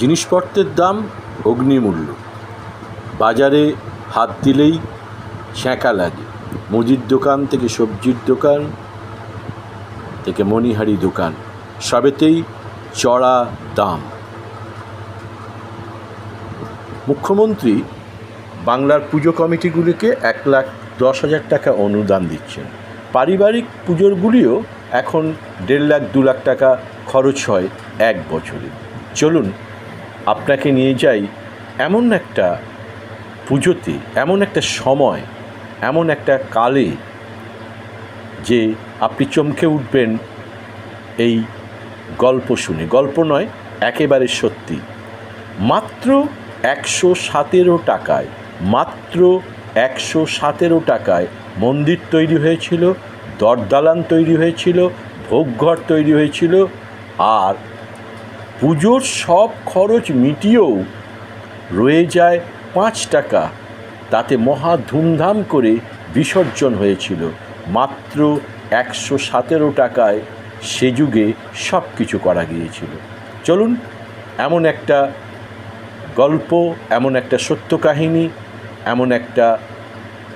জিনিসপত্রের দাম অগ্নিমূল্য। বাজারে হাত দিলেই ছ্যাঁকা লাগে। মুদির দোকান থেকে সবজির দোকান থেকে মণিহারি দোকান, সবেতেই চড়া দাম। মুখ্যমন্ত্রী বাংলার পুজো কমিটিগুলিকে এক লাখ দশ হাজার টাকা অনুদান দিচ্ছেন। পারিবারিক পুজোরগুলিও এখন দেড় লাখ দু লাখ টাকা খরচ হয় এক বছরে। চলুন আপনাকে নিয়ে যাই এমন একটা পুজোতে, এমন একটা সময়, এমন একটা কালে যে আপনি চমকে উঠবেন এই গল্প শুনে। গল্প নয়, একেবারে সত্যি। মাত্র একশো সতেরো টাকায়, মাত্র একশো সতেরো টাকায় মন্দির তৈরি হয়েছিল, দরদালান তৈরি হয়েছিল, ভোগঘর তৈরি হয়েছিল, আর পুজোর সব খরচ মিটিয়েও রয়ে যায় পাঁচ টাকা। তাতে মহা ধুমধাম করে বিসর্জন হয়েছিল। মাত্র একশো সতেরো টাকায় সে যুগে সব কিছু করা গিয়েছিল। চলুন, এমন একটা গল্প, এমন একটা সত্য কাহিনী, এমন একটা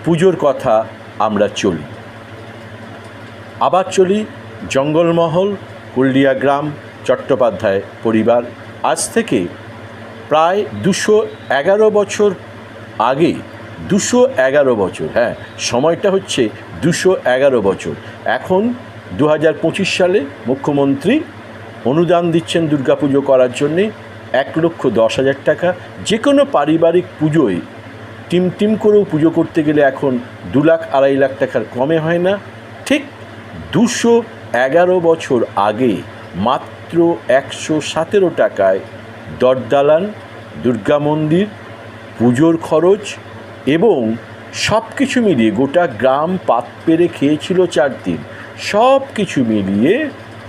পুজোর কথা আমরা চলি। আবার চলি জঙ্গলমহল কুলডিয়া গ্রাম চট্টোপাধ্যায় পরিবার আজ থেকে প্রায় দুশো এগারো বছর আগে দুশো এগারো বছর হ্যাঁ সময়টা হচ্ছে দুশো এগারো বছর। এখন দু হাজার পঁচিশ সালে মুখ্যমন্ত্রী অনুদান দিচ্ছেন দুর্গাপুজো করার জন্যে এক লক্ষ দশ হাজার টাকা। যে কোনো পারিবারিক পুজোয় টিম টিম করেও পুজো করতে গেলে এখন দু লাখ আড়াই লাখ টাকার কমে হয় না। ঠিক দুশো এগারো বছর আগে মাত্র একশো সতেরো টাকায় দরদালান, দুর্গা মন্দির, পুজোর খরচ এবং সব কিছু মিলিয়ে গোটা গ্রাম পাত পেরে খেয়েছিল চার দিন সব কিছু মিলিয়ে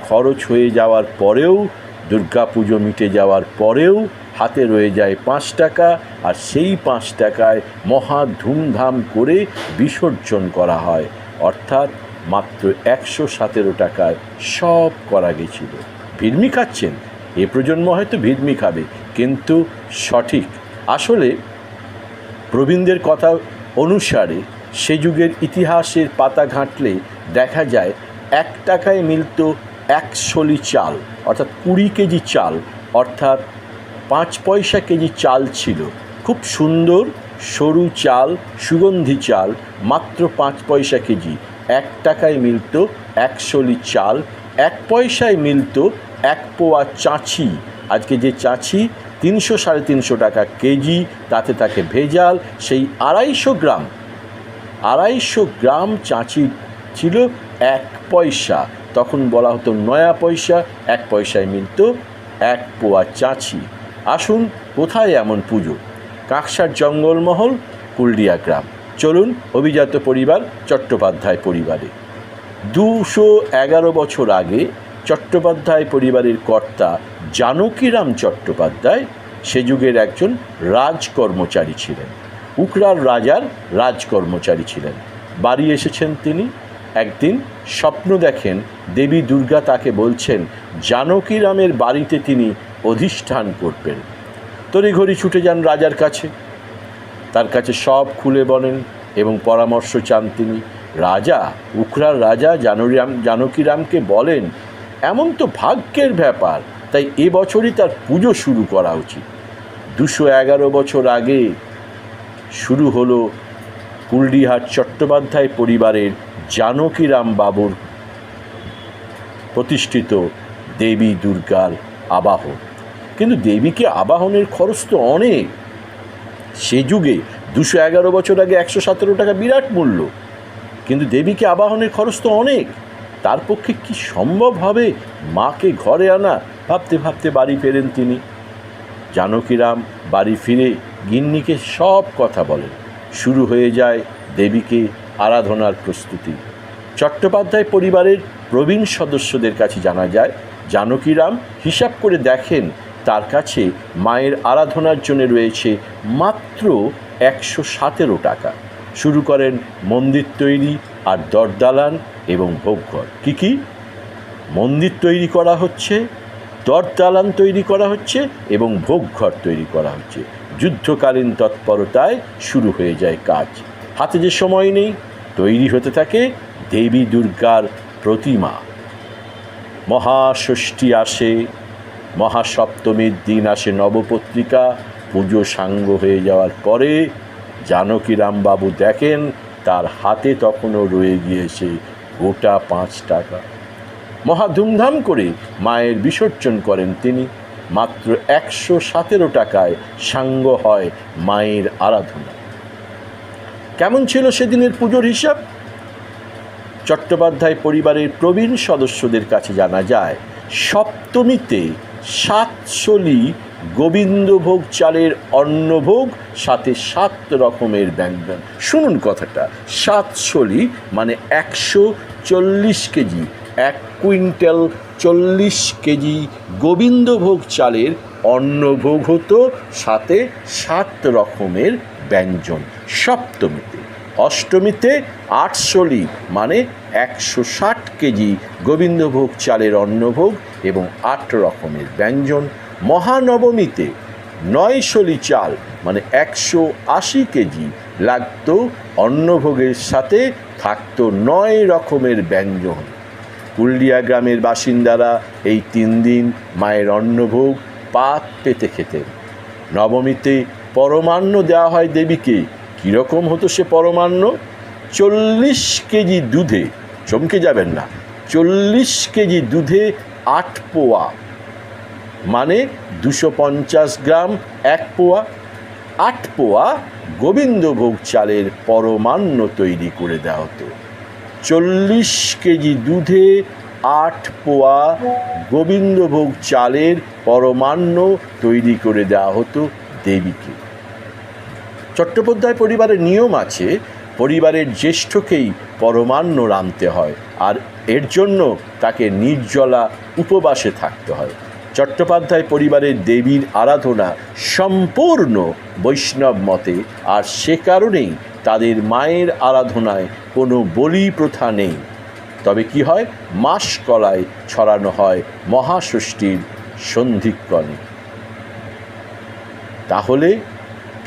খরচ হয়ে যাওয়ার পরেও, দুর্গা পুজো মিটে যাওয়ার পরেও হাতে রয়ে যায় পাঁচ টাকা আর সেই পাঁচ টাকায় মহা ধুমধাম করে বিসর্জন করা হয়। অর্থাৎ মাত্র একশো সতেরো টাকায় সব করা গেছিল। ভিড়মি খাচ্ছেন। এ প্রজন্ম হয়তো ভিড়মি খাবে, কিন্তু সঠিক। আসলে প্রবীণদের কথা অনুসারে সে যুগের ইতিহাসের পাতা ঘাঁটলে দেখা যায় এক টাকায় মিলত এক শলি চাল, অর্থাৎ কুড়ি কেজি চাল, অর্থাৎ পাঁচ পয়সা কেজি চাল ছিল। খুব সুন্দর সরু চাল, সুগন্ধি চাল, মাত্র পাঁচ পয়সা কেজি। এক টাকায় মিলত এক শলি চাল এক পয়সায় মিলত এক পোয়া চাঁচি। আজকে যে চাঁচি তিনশো সাড়ে তিনশো টাকা কেজি, তাতে থাকে ভেজাল, সেই আড়াইশো গ্রাম। আড়াইশো গ্রাম চাঁচি ছিল এক পয়সা। তখন বলা হতো নয়া পয়সা, এক পয়সায় মিলত এক পোয়া চাঁচি। আসুন, কোথায় এমন পুজো? কাকসার জঙ্গলমহল, কুলডিয়া গ্রাম। চলুন, অভিজাত পরিবার, চট্টোপাধ্যায় পরিবারে। দুশো এগারো বছর আগে চট্টোপাধ্যায় পরিবারের কর্তা জানকীরাম চট্টোপাধ্যায় সে যুগের একজন রাজকর্মচারী ছিলেন। উকরার রাজার রাজকর্মচারী ছিলেন। বাড়ি এসেছেন তিনি। একদিন স্বপ্ন দেখেন দেবী দুর্গা তাকে বলছেন, জানকীরামের বাড়িতে তিনি অধিষ্ঠান করবেন। তড়িঘড়ি ছুটে যান রাজার কাছে। তার কাছে সব খুলে বলেন এবং পরামর্শ চান তিনি। রাজা উখরার রাজা জানরিরাম, জানকীরামকে বলেন, এমন তো ভাগ্যের ব্যাপার, তাই এবছরই তার পুজো শুরু করা উচিত। দুশো এগারো বছর আগে শুরু হলো কুলডিহাট চট্টোপাধ্যায় পরিবারের জানকীরাম বাবুর প্রতিষ্ঠিত দেবী দুর্গার আবাহন। কিন্তু দেবীকে আবাহনের খরচ তো অনেক। সে যুগে দুশো এগারো বছর আগে একশো সতেরো টাকা বিরাট মূল্য। কিন্তু দেবীকে আবাহনের খরচ তো অনেক। তার পক্ষে কি সম্ভব হবে মাকে ঘরে আনা? ভাবতে ভাবতে বাড়ি ফেরেন তিনি। জানকীরাম বাড়ি ফিরে গিন্নিকে সব কথা বলেন। শুরু হয়ে যায় দেবীকে আরাধনার প্রস্তুতি। চট্টোপাধ্যায় পরিবারের প্রবীণ সদস্যদের কাছে জানা যায়, জানকীরাম হিসাব করে দেখেন তার কাছে মায়ের আরাধনার জন্য রয়েছে মাত্র একশো সতেরো টাকা। শুরু করেন মন্দির তৈরি আর দরদালান এবং ভোগঘর। কী কী? মন্দির তৈরি করা হচ্ছে, দরদালান তৈরি করা হচ্ছে এবং ভোগঘর তৈরি করা হচ্ছে। যুদ্ধকালীন তৎপরতায় শুরু হয়ে যায় কাজ। হাতে যে সময় নেই, তৈরি হতে থাকে দেবী দুর্গার প্রতিমা। মহাষষ্ঠী আসে, মহাসপ্তমীর দিন আসে নবপত্রিকা, পুজো সাঙ্গ হয়ে যাওয়ার পরে জানকীরামবাবু দেখেন, তার হাতে তখনও রয়ে গিয়েছে গোটা পাঁচ টাকা। মহা ধুমধাম করে মায়ের বিসর্জন করেন তিনি। মাত্র একশো সতেরো টাকায় সাঙ্গ হয় মায়ের আরাধনা। কেমন ছিল সেদিনের পুজোর হিসাব? চট্টোপাধ্যায় পরিবারের প্রবীণ সদস্যদের কাছে জানা যায়, সপ্তমীতে সাতশলি গোবিন্দভোগ চালের অন্নভোগ, সাথে সাত রকমের ব্যঞ্জন। শুনুন কথাটা সাতশলি মানে একশো চল্লিশ কেজি, এক কুইন্টাল চল্লিশ কেজি গোবিন্দভোগ চালের অন্নভোগ হতো, সাথে সাত রকমের ব্যঞ্জন। সপ্তমীতে, অষ্টমীতে আটশোলি মানে একশো ষাট কেজি গোবিন্দভোগ চালের অন্নভোগ এবং আট রকমের ব্যঞ্জন। মহানবমীতে নয়শলি চাল মানে একশো আশি কেজি লাগতো, অন্নভোগের সাথে থাকত নয় রকমের ব্যঞ্জন। কুল্লিয়া গ্রামের বাসিন্দারা এই তিন দিন মায়ের অন্নভোগ পাত পেতে খেতেন। নবমীতে পরমান্ন দেওয়া হয় দেবীকে। কীরকম হতো সে পরমান্ন? চল্লিশ কেজি দুধে, চমকে যাবেন না, চল্লিশ কেজি দুধে আট পোয়া মানে দুশো পঞ্চাশ গ্রাম, এক পোয়া, আট পোয়া গোবিন্দভোগ চালের পরমান্ন তৈরি করে দেওয়া হতো। চল্লিশ কেজি দুধে আট পোয়া গোবিন্দভোগ চালের পরমান্ন তৈরি করে দেওয়া হতো দেবীকে। চট্টোপাধ্যায় পরিবারের নিয়ম আছে, পরিবারের জ্যেষ্ঠকেই পরমান্ন রাঁধতে হয়, আর এর জন্য তাকে নির্জলা উপবাসে থাকতে হয়। চট্টোপাধ্যায় পরিবারের দেবীর আরাধনা সম্পূর্ণ বৈষ্ণব মতে, আর সে কারণেই তাদের মায়ের আরাধনায় কোনো বলি প্রথা নেই। তবে কি হয়? মাস কলায় ছড়ানো হয় মহাষষ্ঠীর সন্ধিক্ষণে। তাহলে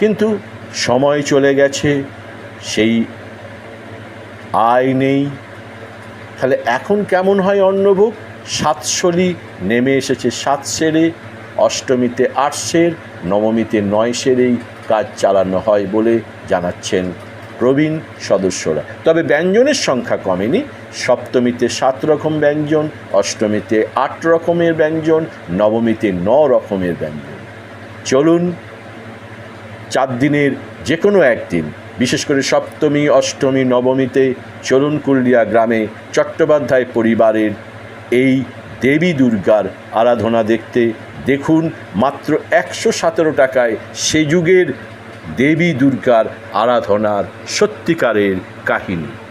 কিন্তু সময় চলে গেছে, সেই আয় নেই। তাহলে এখন কেমন হয় অন্নভোগ? সাতশলি নেমে এসেছে সাত সেরে, অষ্টমীতে আট সের, নবমীতে নয় সেরেই কাজ চালানো হয় বলে জানাচ্ছেন প্রবীণ সদস্যরা। তবে ব্যঞ্জনের সংখ্যা কমেনি। সপ্তমীতে সাত রকম ব্যঞ্জন, অষ্টমীতে আট রকমের ব্যঞ্জন, নবমীতে ন রকমের ব্যঞ্জন। চলুন চার দিনের যে কোনো একদিন, বিশেষ করে সপ্তমী, অষ্টমী, নবমীতে চলুন কুল্লিয়া গ্রামে চট্টোপাধ্যায় পরিবারের এই দেবী দুর্গার আরাধনা দেখতে দেখুন মাত্র একশো সতেরো টাকায় সে যুগের দেবী দুর্গার আরাধনার সত্যিকারের কাহিনী।